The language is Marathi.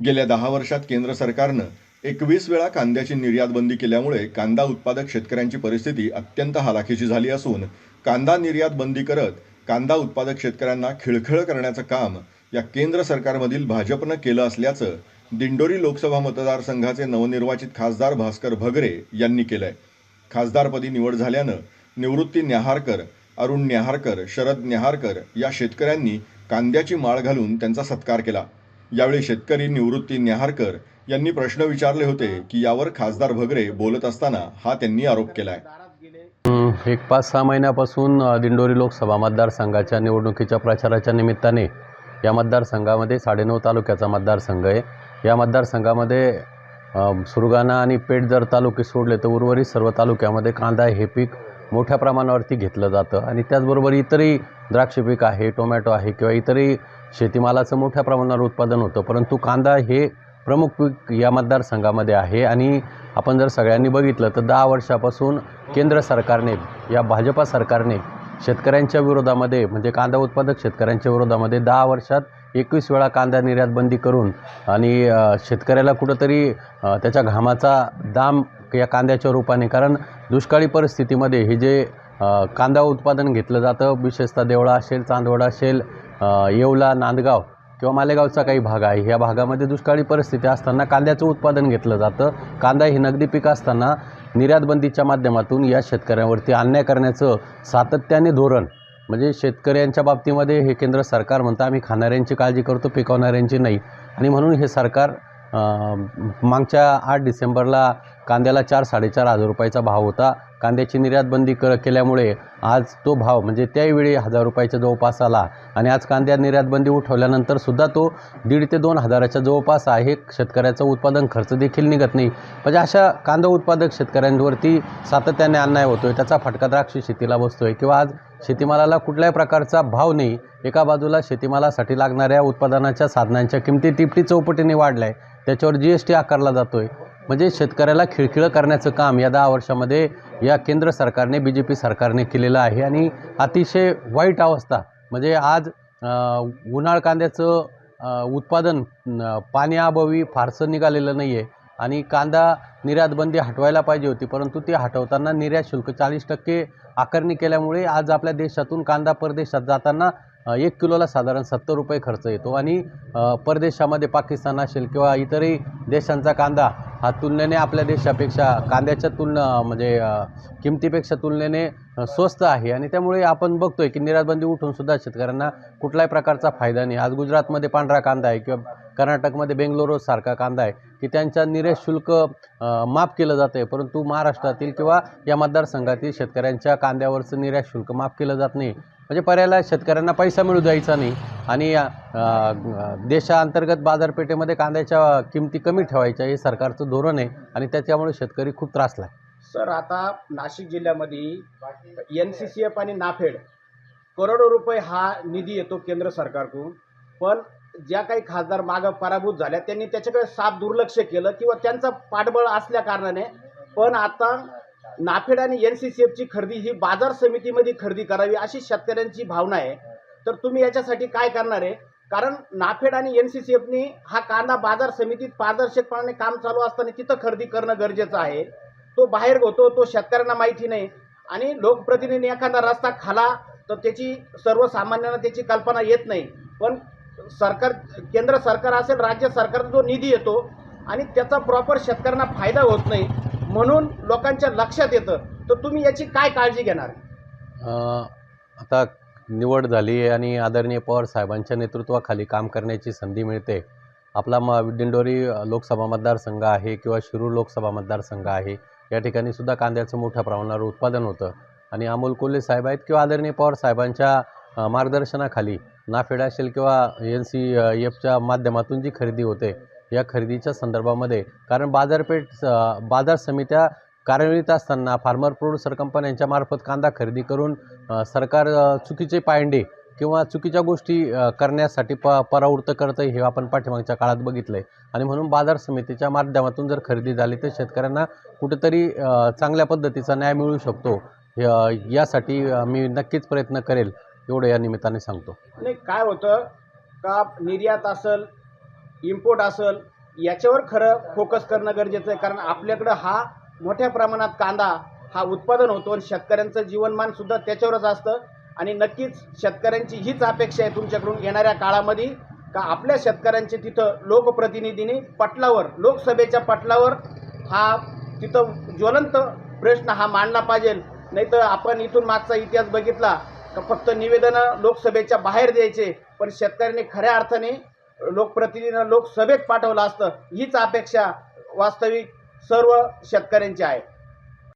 गेल्या दहा वर्षात केंद्र सरकारनं एकवीस वेळा कांद्याची निर्यात बंदी केल्यामुळे कांदा उत्पादक शेतकऱ्यांची परिस्थिती अत्यंत हालाखीची झाली असून कांदा निर्यात बंदी करत कांदा उत्पादक शेतकऱ्यांना खिळखिळ करण्याचं काम या केंद्र सरकारमधील भाजपनं केलं असल्याचं दिंडोरी लोकसभा मतदारसंघाचे नवनिर्वाचित खासदार भास्कर भगरे यांनी केलंय. खासदारपदी निवड झाल्यानं निवृत्ती न्याहारकर अरुण न्याहारकर शरद न्याहारकर या शेतकऱ्यांनी कांद्याची माळ घालून त्यांचा सत्कार केला. यावेळी शेतकरी निवृत्ती न्याहारकर यांनी प्रश्न विचारले होते की यावर खासदार भगरे बोलत असताना हा त्यांनी आरोप केलाय. आहे एक पाच सहा महिन्यापासून दिंडोरी लोकसभा मतदारसंघाच्या निवडणुकीच्या प्रचाराच्या निमित्ताने या मतदारसंघामध्ये साडेनऊ तालुक्याचा मतदारसंघ आहे. या मतदारसंघामध्ये सुरगाणा आणि पेठ जर तालुके सोडले तर उर्वरित सर्व तालुक्यामध्ये कांदा हे पीक मोठ्या प्रमाणावरती घेतलं जातं. आणि त्याचबरोबर इतरही द्राक्ष पीक आहे टोमॅटो आहे किंवा इतरही शेतीमालाचं मोठ्या प्रमाणावर उत्पादन होतं. परंतु कांदा हे प्रमुख पीक या मतदारसंघामध्ये आहे. आणि आपण जर सगळ्यांनी बघितलं तर दहा वर्षापासून केंद्र सरकारने या भाजपा सरकारने शेतकऱ्यांच्या विरोधामध्ये म्हणजे कांदा उत्पादक शेतकऱ्यांच्या विरोधामध्ये दहा वर्षात एकवीस वेळा कांदा निर्यात बंदी करून आणि शेतकऱ्याला कुठंतरी त्याच्या घामाचा दाम या कांद्याच्या रूपाने. कारण दुष्काळी परिस्थितीमध्ये हे जे कांदा उत्पादन घेतलं जातं. विशेषतः देवळा असेल चांदवडा असेल येवला नांदगाव किंवा मालेगावचा काही भाग आहे. या भागामध्ये दुष्काळी परिस्थिती असताना कांद्याचं उत्पादन घेतलं जातं. कांदा हे नगदी पीक असताना निर्यातबंदीच्या माध्यमातून या शेतकऱ्यांवरती अन्याय करण्याचं सातत्याने धोरण म्हणजे शेतकऱ्यांच्या बाबतीमध्ये हे केंद्र सरकार म्हणतं आम्ही खाणाऱ्यांची काळजी करतो पिकवणाऱ्यांची नाही. आणि म्हणून हे सरकार मागच्या आठ डिसेंबरला कांद्याला चार साडेचार हजार रुपयाचा भाव होता. कांद्याची निर्यात बंदी कर केल्यामुळे आज तो भाव म्हणजे त्यावेळी हजार रुपयाच्या जवळपास आला. आणि आज कांद्या निर्यात बंदी उठवल्यानंतर सुद्धा तो दीड ते दोन हजाराच्या जवळपास आहे. शेतकऱ्याचं उत्पादन खर्च देखील निघत नाही. म्हणजे अशा कांदा उत्पादक शेतकऱ्यांवरती सातत्याने अन्याय होतोय. त्याचा फटका द्राक्ष शेतीला बसतोय. किंवा आज शेतीमालाला कुठल्याही प्रकारचा भाव नाही. एका बाजूला शेतीमालासाठी लागणाऱ्या उत्पादनाच्या साधनांच्या किमती तिपटी चौपटीने वाढल्या आहे त्याच्यावर जी एस टी आकारला जातो आहे म्हणजे शेतकऱ्याला खिळखिळं करण्याचं काम या दहा वर्षामध्ये या केंद्र सरकारने बी जे पी सरकारने केलेलं आहे. आणि अतिशय वाईट अवस्था. म्हणजे आज उन्हाळ कांद्याचं उत्पादन पाण्याअभावी फारसं निघालेलं नाही आहे आणि कांदा निर्यातबंदी हटवायला पाहिजे होती परंतु ती हटवताना निर्यात शुल्क चाळीस टक्के आकारणी केल्यामुळे आज आपल्या देशातून कांदा परदेशात जाताना एक किलोला साधारण सत्तर रुपये खर्च येतो. आणि परदेशामध्ये पाकिस्तान असेल किंवा इतरही देशांचा कांदा हा तुलनेने आपल्या देशापेक्षा कांद्याच्या तुलना म्हणजे किमतीपेक्षा तुलनेने स्वस्त आहे. आणि त्यामुळे आपण बघतोय की निर्यातबंदी उठून सुद्धा शेतकऱ्यांना कुठल्याही प्रकारचा फायदा नाही. आज गुजरातमध्ये पांढरा कांदा आहे किंवा कर्नाटकमध्ये बेंगलोर सारखा कांदा आहे की त्यांच्या निरेश शुल्क माफ केलं जातं आहे परंतु महाराष्ट्रातील किंवा या मतदारसंघातील शेतकऱ्यांच्या कांद्यावरचं निर्यात शुल्क माफ केलं जात नाही. म्हणजे पर्यायला शेतकऱ्यांना पैसा मिळू द्यायचा नाही आणि देशांतर्गत देशाअंतर्गत बाजारपेठेमध्ये कांद्याच्या किमती कमी ठेवायच्या हे सरकारचं धोरण आहे आणि त्याच्यामुळे शेतकरी खूप त्रासला आहे सर आता नाशिक जिल्ह्यामध्ये एन सी सी एफ आणि नाफेड करोडो रुपये हा निधी येतो केंद्र सरकारकडून. पण ज्या काही खासदार मागं पराभूत झाल्या त्यांनी त्याच्याकडे साफ दुर्लक्ष केलं किंवा त्यांचं पाठबळ असल्या कारणाने. पण आता नाफेड आणि एन सी सी एफची खरेदी ही बाजार समितीमध्ये खरेदी करावी अशी शेतकऱ्यांची भावना आहे. तर तुम्ही याच्यासाठी काय करणार आहे? कारण नाफेड आणि एन सी सी एफनी हा कांदा बाजार समितीत पारदर्शकपणाने काम चालू असताना तिथं खरेदी करणं गरजेचं आहे. तो बाहेर होतो तो शेतकऱ्यांना माहिती नाही. आणि लोकप्रतिनिधी एखादा रस्ता खाला तर त्याची सर्वसामान्यांना त्याची कल्पना येत नाही. पण सरकार केंद्र सरकार असेल राज्य सरकारचा जो निधी येतो आणि त्याचा प्रॉपर शेतकऱ्यांना फायदा होत नाही म्हणून लोकांच्या लक्षात येतं तर तुम्ही याची काय काळजी घेणार? आता निवड झाली आणि आदरणीय पवार साहेबांच्या नेतृत्वाखाली काम करण्याची संधी मिळते. आपला म दिंडोरी लोकसभा मतदारसंघ आहे किंवा शिरूर लोकसभा मतदारसंघ आहे या ठिकाणी सुद्धा कांद्याचं मोठ्या प्रमाणावर उत्पादन होतं. आणि अमोल कोल्हे साहेब आहेत किंवा आदरणीय पवार साहेबांच्या मार्गदर्शनाखाली नाफेड असेल किंवा एन सी एफच्या माध्यमातून जी खरेदी होते या खरेदीच्या संदर्भामध्ये. कारण बाजारपेठ बाजार समित्या कार्यान्वित असताना फार्मर प्रोड्युसर कंपन्यांच्या मार्फत कांदा खरेदी करून सरकार चुकीचे पायंडे किंवा चुकीच्या गोष्टी करण्यासाठी प परावृत्त करतं हे आपण पाठीमागच्या काळात बघितलं आहे आणि म्हणून बाजार समितीच्या माध्यमातून जर खरेदी झाली तर शेतकऱ्यांना कुठेतरी चांगल्या पद्धतीचा न्याय मिळू शकतो. यासाठी मी नक्कीच प्रयत्न करेल. एवढं या निमित्ताने सांगतो. नाही काय होतं का निर्यात असेल इम्पोर्ट असेल याच्यावर खरं फोकस करणं गरजेचं आहे. कारण आपल्याकडं हा मोठ्या प्रमाणात कांदा हा उत्पादन होतो आणि शेतकऱ्यांचं जीवनमान सुद्धा त्याच्यावरच असतं. आणि नक्कीच शेतकऱ्यांची हीच अपेक्षा आहे तुमच्याकडून येणाऱ्या काळामध्ये का आपल्या शेतकऱ्यांचे तिथं लोकप्रतिनिधींनी पटलावर लोकसभेच्या पटलावर हा तिथं ज्वलंत प्रश्न हा मांडला पाहिजे. नाही तर आपण इथून मागचा इतिहास बघितला फक्त निवेदनं लोकसभेच्या बाहेर द्यायचे पण शेतकऱ्यांनी खऱ्या अर्थाने लोकप्रतिनिधीनं लोकसभेत पाठवलं असतं. हीच अपेक्षा वास्तविक सर्व शेतकऱ्यांची आहे.